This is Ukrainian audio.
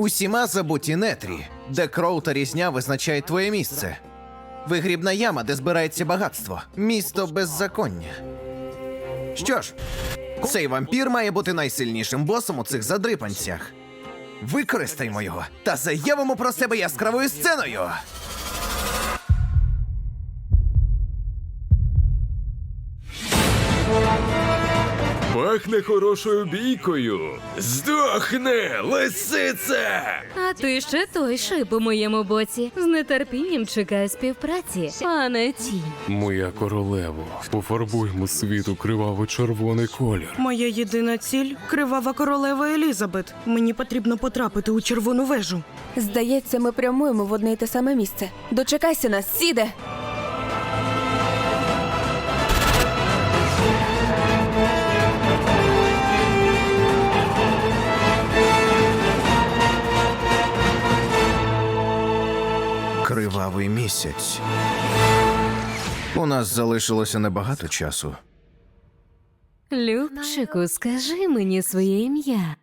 Усіма забуті нетрі, де кров та різня визначають твоє місце. Вигрібна яма, де збирається багатство. Місто беззаконня. Що ж, цей вампір має бути найсильнішим босом у цих задрипанцях. Використаймо його та заявимо про себе яскравою сценою. Пахне хорошою бійкою. Здохне, лисице! А ти ще той шип у моєму боці. З нетерпінням чекаю співпраці, пане тінь. Моя королево, пофарбуймо світ у криваво-червоний колір. Моя єдина ціль кривава королева Елізабет. Мені потрібно потрапити у червону вежу. Здається, ми прямуємо в одне й те саме місце. Дочекайся нас, сіде! Кривавий місяць. У нас залишилося небагато часу. Любчику, скажи мені своє ім'я.